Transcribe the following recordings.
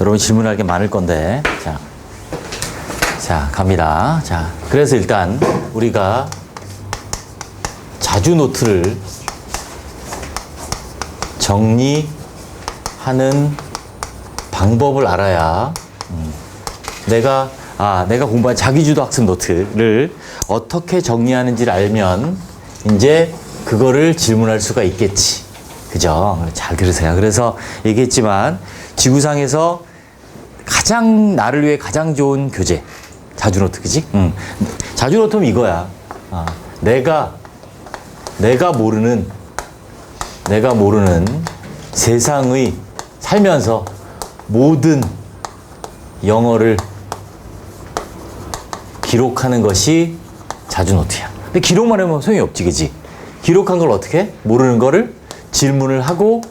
여러분 질문할 게 많을 건데. 자. 자, 갑니다. 자, 그래서 일단 우리가 자주 노트를 정리하는 방법을 알아야 음, 내가 아 내가 공부한 자기주도 학습 노트를 어떻게 정리하는지를 알면 이제 그거를 질문할 수가 있겠지. 그죠? 잘 들으세요. 그래서 얘기했지만 지구상에서 가장 나를 위해 가장 좋은 교재 자주노트 그지? 응. 자주노트는 이거야. 아, 내가 내가 모르는 내가 모르는 세상의 살면서 모든 영어를 기록하는 것이 자주노트야. 근데 기록만 하면 소용이 없지, 그지? 기록한 걸 어떻게? 해? 모르는 거를 질문을 하고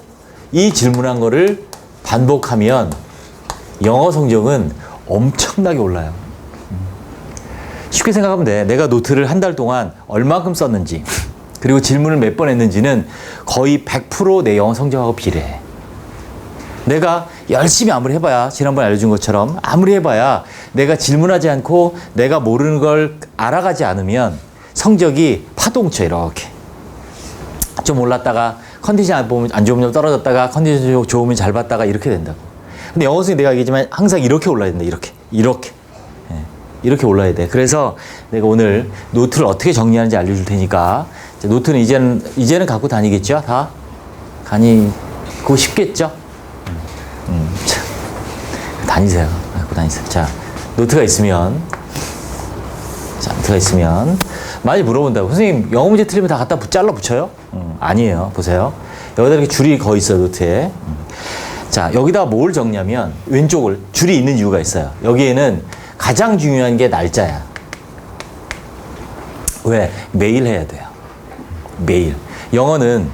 이 질문한 거를 반복하면 영어 성적은 엄청나게 올라요. 쉽게 생각하면 돼. 내가 노트를 한 달 동안 얼마큼 썼는지, 그리고 질문을 몇 번 했는지는 거의 100%내 영어 성적하고 비례해. 내가 열심히 아무리 해봐야, 지난번에 알려준 것처럼 아무리 해봐야 내가 질문하지 않고 내가 모르는 걸 알아가지 않으면 성적이 파동쳐, 이렇게. 좀 올랐다가 컨디션 안, 보면, 안 좋으면 떨어졌다가 컨디션 좋으면 잘 봤다가 이렇게 된다고. 근데 영어 선생님 내가 얘기했지만 항상 이렇게 올라야 된다. 이렇게. 이렇게. 예, 이렇게 올라야 돼. 그래서 내가 오늘 노트를 어떻게 정리하는지 알려줄 테니까 노트는 이제는 이제는 갖고 다니겠죠? 다? 음, 음, 참. 다니세요. 갖고 다니세요. 자, 노트가 있으면 자, 노트가 있으면 많이 물어본다고. 선생님 영어 문제 틀리면 다 갖다 붙- 잘라 붙여요? 음, 아니에요. 보세요. 여기다 이렇게 줄이 거의 있어요. 노트에. 음. 자, 여기다 뭘 적냐면 왼쪽을 줄이 있는 이유가 있어요. 여기에는 가장 중요한 게 날짜야. 왜? 매일 해야 돼요. 매일. 영어는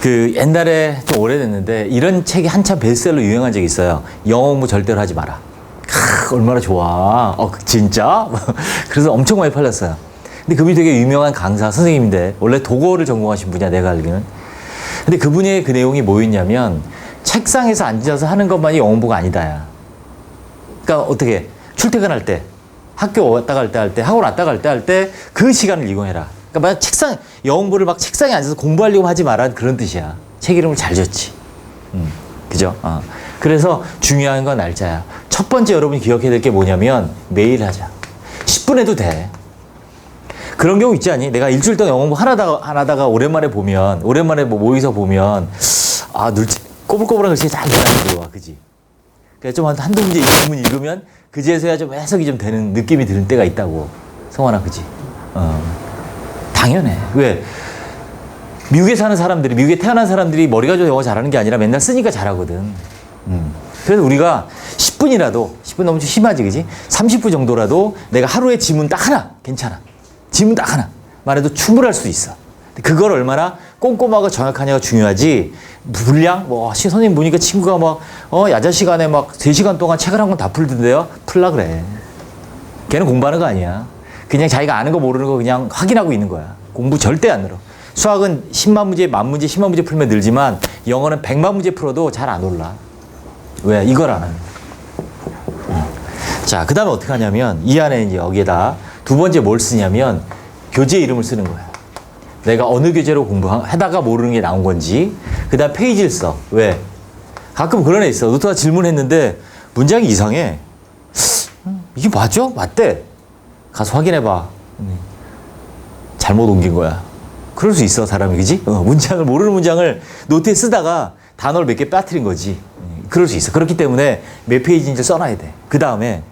그 옛날에 좀 오래됐는데 이런 책이 한참 베스트셀러 유행한 적이 있어요. 영어 공부 절대로 하지 마라. 크, 얼마나 좋아. 어, 진짜? 그래서 엄청 많이 팔렸어요. 근데 그분이 되게 유명한 강사 선생님인데 원래 독어를 전공하신 분이야 내가 알기는. 근데 그분의 그 내용이 뭐였냐면 책상에서 앉아서 하는 것만이 영어 공부가 아니다야. 그러니까 어떻게 출퇴근할 때 학교 왔다 갈 때 할 때 학원 왔다 갈 때 할 때 그 시간을 이용해라. 그러니까 만약 책상 영어 공부를 막 책상에 앉아서 공부하려고 하지 마라 그런 뜻이야. 책 이름을 잘 줬지. 음, 그죠? 어. 그래서 중요한 건 날짜야. 첫 번째 여러분이 기억해야 될 게 뭐냐면 매일 하자. 10분 해도 돼. 그런 경우 있지 않니? 내가 일주일 동안 영어 공부 하다가, 하다가 오랜만에 보면, 오랜만에 뭐 모여서 보면, 아, 늘, 꼬불꼬불한 글씨가 잘 들어와, 그지? 그래서 좀 한- 한두 문제 읽으면 읽으면, 그제서야 좀 해석이 좀 되는 느낌이 드는 때가 있다고. 성환아, 그지? 어. 당연해. 왜? 미국에 사는 사람들이, 미국에 태어난 사람들이 머리가 좋아 영어 잘하는 게 아니라 맨날 쓰니까 잘하거든. 음. 그래서 우리가 10분이라도, 10분 너무 좀 심하지, 그지? 30분 정도라도 내가 하루에 지문 딱 하나, 괜찮아. 지문 딱 하나. 말해도 충분할 수 있어. 그걸 얼마나 꼼꼼하고 정확하냐가 중요하지. 분량? 뭐, 시, 선생님 보니까 친구가 막, 어, 야자 시간에 막 3시간 동안 책을 한 권 다 풀던데요? 풀라 그래. 걔는 공부하는 거 아니야. 그냥 자기가 아는 거 모르는 거 그냥 확인하고 있는 거야. 공부 절대 안 늘어. 수학은 10만 문제, 만 문제, 10만 문제 풀면 늘지만 영어는 100만 문제 풀어도 잘 안 올라. 왜? 이걸 안 하는 거야. 자, 그 다음에 어떻게 하냐면 이 안에 이제 여기에다 두 번째 뭘 쓰냐면 교재 이름을 쓰는 거야. 내가 어느 교재로 공부하다가 모르는 게 나온 건지 그 다음 페이지를 써. 왜? 가끔 그런 애 있어. 노트가 질문했는데 문장이 이상해. 음, 이게 맞죠? 맞대. 가서 확인해봐. 음, 잘못 옮긴 거야. 그럴 수 있어, 사람이. 그지? 어, 문장을, 모르는 문장을 노트에 쓰다가 단어를 몇 개 빠뜨린 거지. 음, 그럴 수 있어. 그렇기 때문에 몇 페이지인지 써놔야 돼. 그 다음에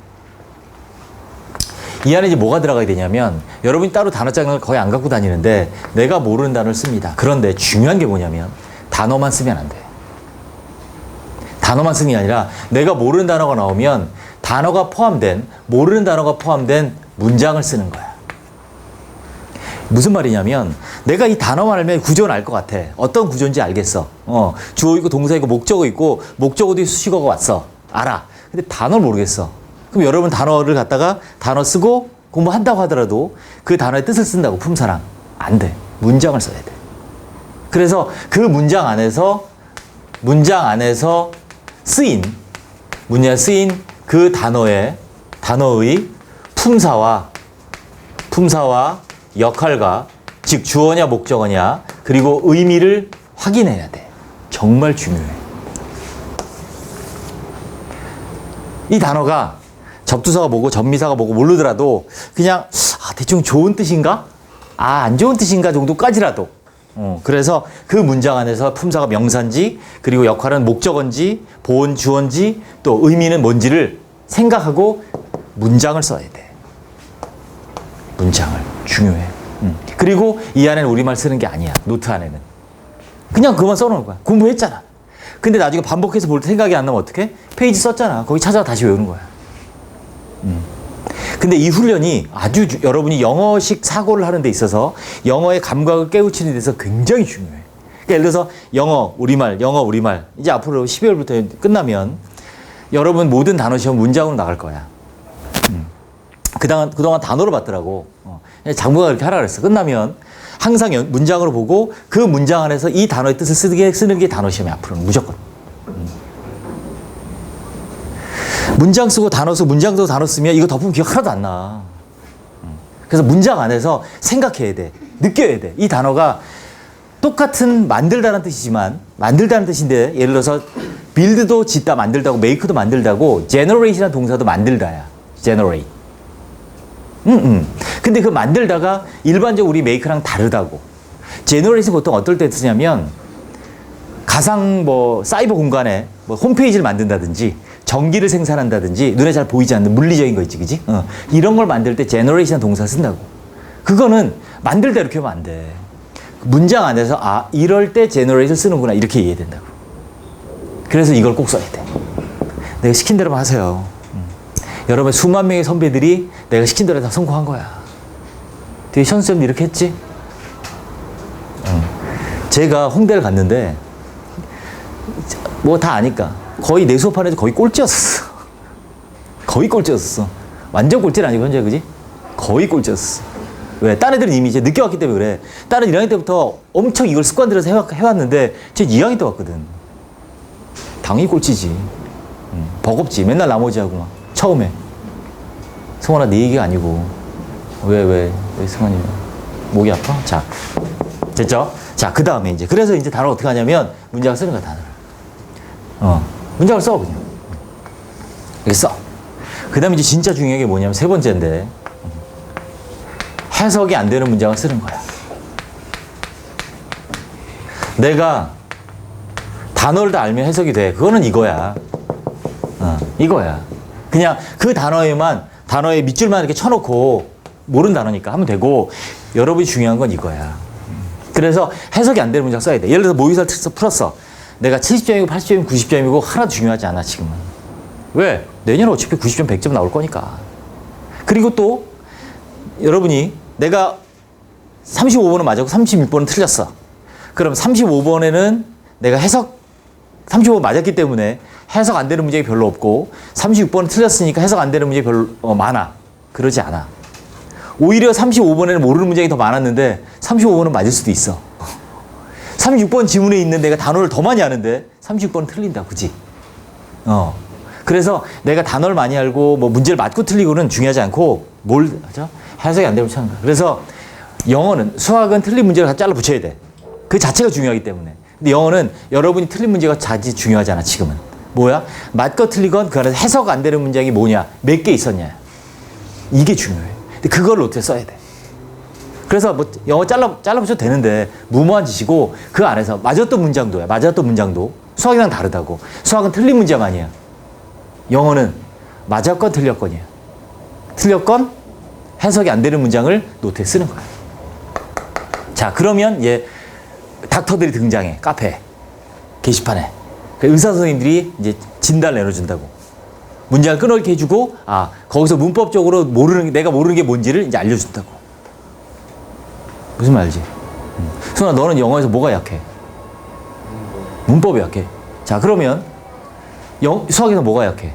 이 안에 이제 뭐가 들어가야 되냐면 여러분이 따로 단어장을 거의 안 갖고 다니는데 내가 모르는 단어를 씁니다. 그런데 중요한 게 뭐냐면 단어만 쓰면 안 돼. 단어만 쓰는 게 아니라 내가 모르는 단어가 나오면 단어가 포함된 모르는 단어가 포함된 문장을 쓰는 거야. 무슨 말이냐면 내가 이 단어만 알면 구조는 알 것 같아. 어떤 구조인지 알겠어. 어, 주어 있고 동사 있고 목적어 있고 목적어 뒤에 수식어가 왔어. 알아. 근데 단어를 모르겠어. 그럼 여러분 단어를 갖다가 단어 쓰고 공부한다고 하더라도 그 단어의 뜻을 쓴다고 품사랑 안 돼. 문장을 써야 돼. 그래서 그 문장 안에서 문장 안에서 쓰인 문제에 쓰인 그 단어의 단어의 품사와 품사와 역할과 즉 주어냐 목적어냐 그리고 의미를 확인해야 돼. 정말 중요해. 이 단어가 접두사가 뭐고 전미사가 뭐고 모르더라도 그냥 아, 대충 좋은 뜻인가? 아, 안 좋은 뜻인가 정도까지라도. 어, 그래서 그 문장 안에서 품사가 명사인지 그리고 역할은 목적어인지 보온 주어인지 또 의미는 뭔지를 생각하고 문장을 써야 돼. 문장을 중요해. 음. 그리고 이 안에는 우리말 쓰는 게 아니야. 노트 안에는. 그냥 그만 써놓은 거야. 공부했잖아. 근데 나중에 반복해서 볼 때 생각이 안 나면 어떡해? 페이지 썼잖아. 거기 찾아가 다시 외우는 거야. 음. 근데 이 훈련이 아주 주- 여러분이 영어식 사고를 하는 데 있어서 영어의 감각을 깨우치는 데 있어서 굉장히 중요해. 그러니까 예를 들어서 영어, 우리말, 영어, 우리말. 이제 앞으로 12월부터 끝나면 여러분 모든 단어 시험 문장으로 나갈 거야. 음. 그동안, 그동안 단어로 봤더라고. 어. 장부가 그렇게 하라 그랬어. 끝나면 항상 연- 문장으로 보고 그 문장 안에서 이 단어의 뜻을 쓰는 게, 쓰는 게 단어 시험이야. 앞으로는 무조건. 문장 쓰고 단어 쓰고 문장 쓰고 단어 쓰면 이거 덮으면 기억 하나도 안 나. 음. 그래서 문장 안에서 생각해야 돼. 느껴야 돼. 이 단어가 똑같은 만들다는 뜻이지만 만들다는 뜻인데 예를 들어서 빌드도 짓다 만들다고 메이크도 만들다고 generate이라는 동사도 만들다야. generate. 음, 음. 근데 그 만들다가 일반적으로 우리 메이크랑 다르다고. generate는 보통 어떨 때 쓰냐면 가상 뭐 사이버 공간에 뭐 홈페이지를 만든다든지 전기를 생산한다든지 눈에 잘 보이지 않는 물리적인 거 있지, 그지? 어. 이런 걸 만들 때 제너레이션 동사 쓴다고. 그거는 만들다 이렇게 하면 안 돼. 문장 안에서 아 이럴 때 제너레이션 쓰는구나 이렇게 이해야 된다고. 그래서 이걸 꼭 써야 돼. 내가 시킨 대로만 하세요. 음. 여러분 수만 명의 선배들이 내가 시킨 대로 다 성공한 거야. 되게 현수쌤도 이렇게 했지? 음. 제가 홍대를 갔는데 뭐 다 아니까 거의 내 수업 안에서 거의 꼴찌였었어. 거의 꼴찌였었어. 완전 꼴찌는 아니고 현재 그지? 거의 꼴찌였어. 왜? 딴 애들은 이미 이제 늦게 왔기 때문에 그래. 다른 1학년 때부터 엄청 이걸 습관 들여서 해왔, 해왔는데 쟤 2학년 때 왔거든. 당연히 꼴찌지. 음, 버겁지. 맨날 나머지 하고 막 처음에. 성원아 네 얘기가 아니고 왜 왜 왜 승환이 목이 아파? 자 됐죠? 자 그 다음에 이제 그래서 이제 단어 어떻게 하냐면 문장을 쓰는 거야 단어를. 어 문장을 써 그냥. 이렇게 써. 그 다음에 이제 진짜 중요한 게 뭐냐면 세 번째인데 해석이 안 되는 문장을 쓰는 거야. 내가 단어를 다 알면 해석이 돼. 그거는 이거야. 어, 이거야. 그냥 그 단어에만 단어에 밑줄만 이렇게 쳐놓고 모르는 단어니까 하면 되고 여러분이 중요한 건 이거야. 그래서 해석이 안 되는 문장 써야 돼. 예를 들어서 모의사를 트- 풀었어. 내가 70점이고 80점이고 90점이고 하나도 중요하지 않아 지금은. 왜? 내년에 어차피 90점 100점 나올 거니까. 그리고 또 여러분이 내가 35번은 맞았고 36번은 틀렸어. 그럼 35번에는 내가 해석 35번 맞았기 때문에 해석 안 되는 문제가 별로 없고 36번은 틀렸으니까 해석 안 되는 문제 별로 어, 많아. 그러지 않아. 오히려 35번에는 모르는 문제가 더 많았는데 35번은 맞을 수도 있어. 36번 지문에 있는 내가 단어를 더 많이 아는데 36번은 틀린다. 그지? 어. 그래서 내가 단어를 많이 알고 뭐 문제를 맞고 틀리고는 중요하지 않고 뭘 하죠? 해석이 안 되면 거야. 그래서 영어는 수학은 틀린 문제를 다 잘라 붙여야 돼. 그 자체가 중요하기 때문에. 근데 영어는 여러분이 틀린 문제가 자지 중요하지 않아 지금은. 뭐야? 맞고 틀리건 그 안에서 해석 안 되는 문장이 뭐냐? 몇 개 있었냐? 이게 중요해. 근데 그걸 어떻게 써야 돼? 그래서 뭐 영어 잘라 잘라 붙여도 되는데 무모한 짓이고 그 안에서 맞았던 문장도야. 맞았던 문장도 수학이랑 다르다고. 수학은 틀린 문제가 아니야. 영어는 맞았건 틀렸건이야. 틀렸건 해석이 안 되는 문장을 노트에 쓰는 거야. 자, 그러면 얘 닥터들이 등장해. 카페 게시판에. 그 의사 선생님들이 이제 진단을 내려준다고. 문장을 끊어게 해주고, 아, 거기서 문법적으로 모르는, 게- 내가 모르는 게 뭔지를 이제 알려준다고. 무슨 말이지? 음. 수아, 너는 영어에서 뭐가 약해? 문법이 약해. 자, 그러면 영, 수학에서 뭐가 약해?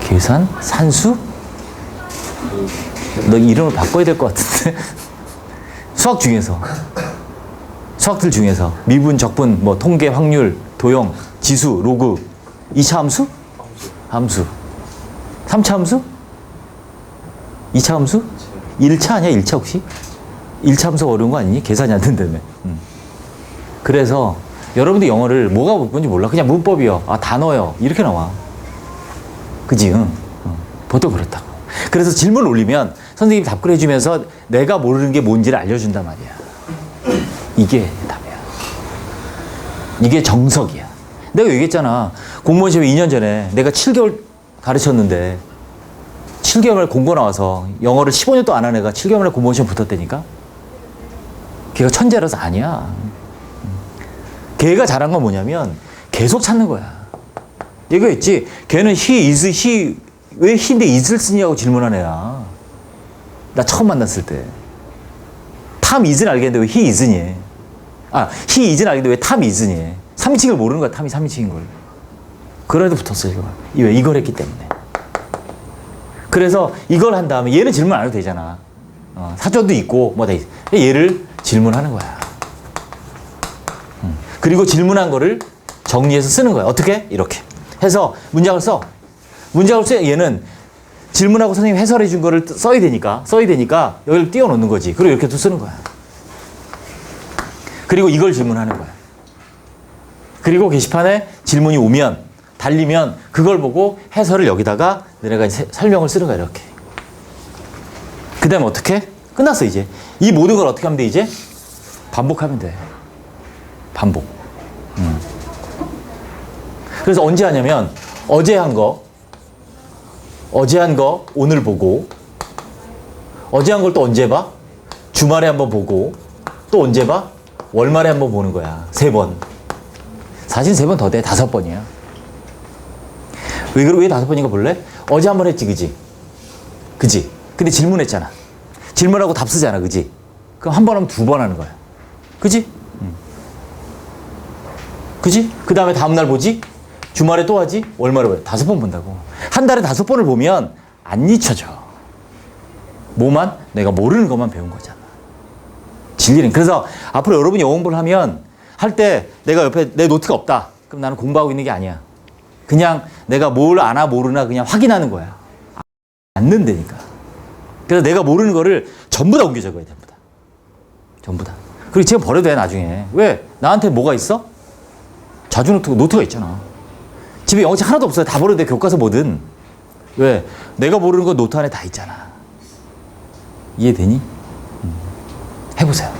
계산? 산수? 너 이름을 바꿔야 될 것 같은데? 수학 중에서. 수학 수학들 중에서 미분, 적분, 뭐 통계, 확률, 도형, 지수, 로그, 2차 함수? 함수. 3차 함수? 2차 함수? 1차 아니야, 1차 혹시? 1차 함수 어려운 거 아니니? 계산이 안 된다며. 음. 그래서 여러분들 영어를 뭐가 뭔지 몰라. 그냥 문법이요. 아, 단어요. 이렇게 나와. 그지? 응. 응. 보통 그렇다고. 그래서 질문을 올리면 선생님이 답글 해주면서 내가 모르는 게 뭔지를 알려준단 말이야. 이게 답이야. 이게 정석이야. 내가 얘기했잖아. 공무원 시험 2년 전에 내가 7개월 가르쳤는데 7개월 공고 나와서 영어를 15년도 안한 애가 7개월 만에 공무원 시험 붙었다니까? 걔가 천재라서 아니야. 걔가 잘한 건 뭐냐면 계속 찾는 거야. 얘기했지. 걔는 he, is, he 왜 he인데 is를 쓰냐고 질문한 애야. 나 처음 만났을 때. 탐 is는 알겠는데 왜 he is니? 아, he is는 알겠는데 왜탐 is니? 3인칭을 모르는 거야, 탐이 3인칭인 걸. 그래도 붙었어, 이거. 왜? 이걸 했기 때문에. 그래서 이걸 한 다음에 얘는 질문 안 해도 되잖아. 어, 사전도 있고, 뭐 다 있어. 얘를 질문하는 거야. 음. 그리고 질문한 거를 정리해서 쓰는 거야. 어떻게? 이렇게. 해서 문장을 써. 문장을 써. 얘는 질문하고 선생님 해설해 준 거를 써야 되니까, 써야 되니까 여기를 띄워 놓는 거지. 그리고 이렇게 또 쓰는 거야. 그리고 이걸 질문하는 거야. 그리고 게시판에 질문이 오면, 달리면 그걸 보고 해설을 여기다가 너네가 이제 설명을 쓰는 거야, 이렇게. 그 다음에 어떻게? 끝났어, 이제. 이 모든 걸 어떻게 하면 돼, 이제? 반복하면 돼. 반복. 음. 그래서 언제 하냐면, 어제 한 거, 어제 한 거 오늘 보고, 어제 한 걸 또 언제 봐? 주말에 한번 보고, 또 언제 봐? 월말에 한번 보는 거야. 세 번. 사실 세 번 더 돼. 다섯 번이야. 왜, 그러, 왜 다섯 번인가 볼래? 어제 한 번 했지, 그지? 그지? 근데 질문했잖아. 질문하고 답 쓰잖아, 그지? 그럼 한 번 하면 두 번 하는 거야. 그지? 응. 그지? 그 다음에 다음날 보지? 주말에 또 하지? 월말에 봐. 다섯 번 본다고. 한 달에 다섯 번을 보면 안 잊혀져. 뭐만? 내가 모르는 것만 배운 거잖아. 진리는. 그래서 앞으로 여러분이 영어 공부를 하면 할 때 내가 옆에 내 노트가 없다. 그럼 나는 공부하고 있는 게 아니야. 그냥 내가 뭘 아나 모르나 그냥 확인하는 거야. 않는다니까. 그래서 내가 모르는 거를 전부 다 옮겨 적어야 됩니다. 전부 다. 그리고 지금 버려도 돼, 나중에. 왜? 나한테 뭐가 있어? 자주 노트, 노트가 있잖아. 집에 영어책 하나도 없어요. 다 버려도 돼, 교과서 뭐든. 왜? 내가 모르는 거 노트 안에 다 있잖아. 이해되니? 음. 해보세요.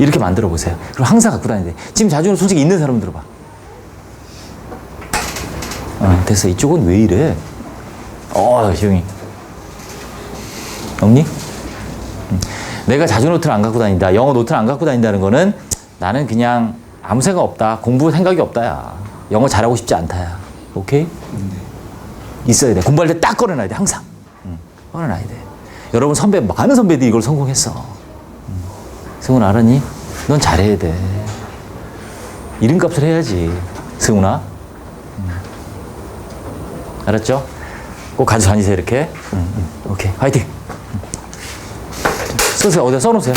이렇게 만들어 보세요. 그럼 항상 갖고 돼. 지금 자주 솔직히 있는 사람 들어봐. 어, 됐어. 이쪽은 왜 이래? 어, 조용히. 없니? 음. 내가 자주 노트를 안 갖고 다닌다. 영어 노트를 안 갖고 다닌다는 거는 나는 그냥 아무 생각 없다. 공부 생각이 없다야. 영어 잘하고 싶지 않다야. 오케이? 있어야 돼. 공부할 때 딱 꺼내놔야 돼. 항상. 응. 꺼내놔야 돼. 여러분 선배, 많은 선배들이 이걸 성공했어. 응. 승훈 알았니? 넌 잘해야 돼. 이름값을 해야지. 승훈아. 응. 알았죠? 꼭 가지고 다니세요, 이렇게. 응, 응. 오케이. 화이팅. 쓰세요. 어디다 써놓으세요.